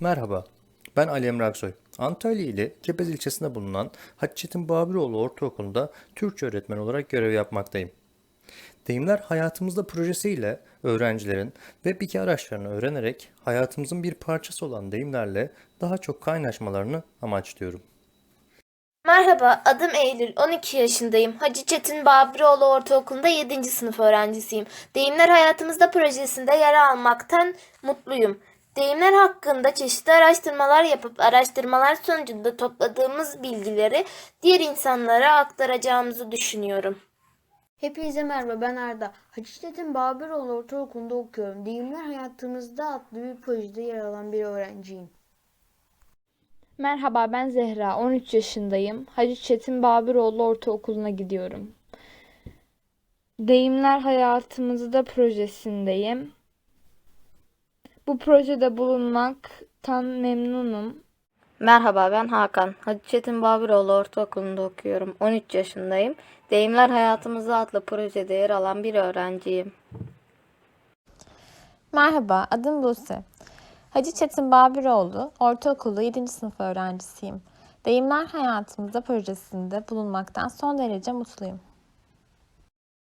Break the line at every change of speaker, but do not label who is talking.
Merhaba, ben Ali Emre Aksoy. Antalya ile Kepez ilçesinde bulunan Hacettin Babiroğlu Ortaokulu'nda Türkçe öğretmen olarak görev yapmaktayım. Deyimler Hayatımızda projesiyle öğrencilerin web 2 araçlarını öğrenerek hayatımızın bir parçası olan deyimlerle daha çok kaynaşmalarını amaçlıyorum.
Merhaba, adım Eylül. 12 yaşındayım. Hacı Çetin Babiroğlu Ortaokulu'nda 7. sınıf öğrencisiyim. Deyimler Hayatımızda projesinde yer almaktan mutluyum. Deyimler hakkında çeşitli araştırmalar yapıp araştırmalar sonucunda topladığımız bilgileri diğer insanlara aktaracağımızı düşünüyorum.
Hepinize merhaba ben Arda. Hacettepe Babiroğlu Ortaokulu'nda okuyorum. Deyimler Hayatımızda adlı bir projede yer alan bir öğrenciyim.
Merhaba ben Zehra, 13 yaşındayım. Hacı Çetin Babiroğlu Ortaokulu'na gidiyorum. Deyimler Hayatımızda projesindeyim. Bu projede bulunmaktan memnunum.
Merhaba ben Hakan. Hacı Çetin Babiroğlu Ortaokulu'nda okuyorum. 13 yaşındayım. Deyimler Hayatımızda adlı projede yer alan bir öğrenciyim.
Merhaba, adım Buse. Hacı Çetin Babiroğlu, ortaokulu 7. sınıf öğrencisiyim. Deyimler Hayatımızda projesinde bulunmaktan son derece mutluyum.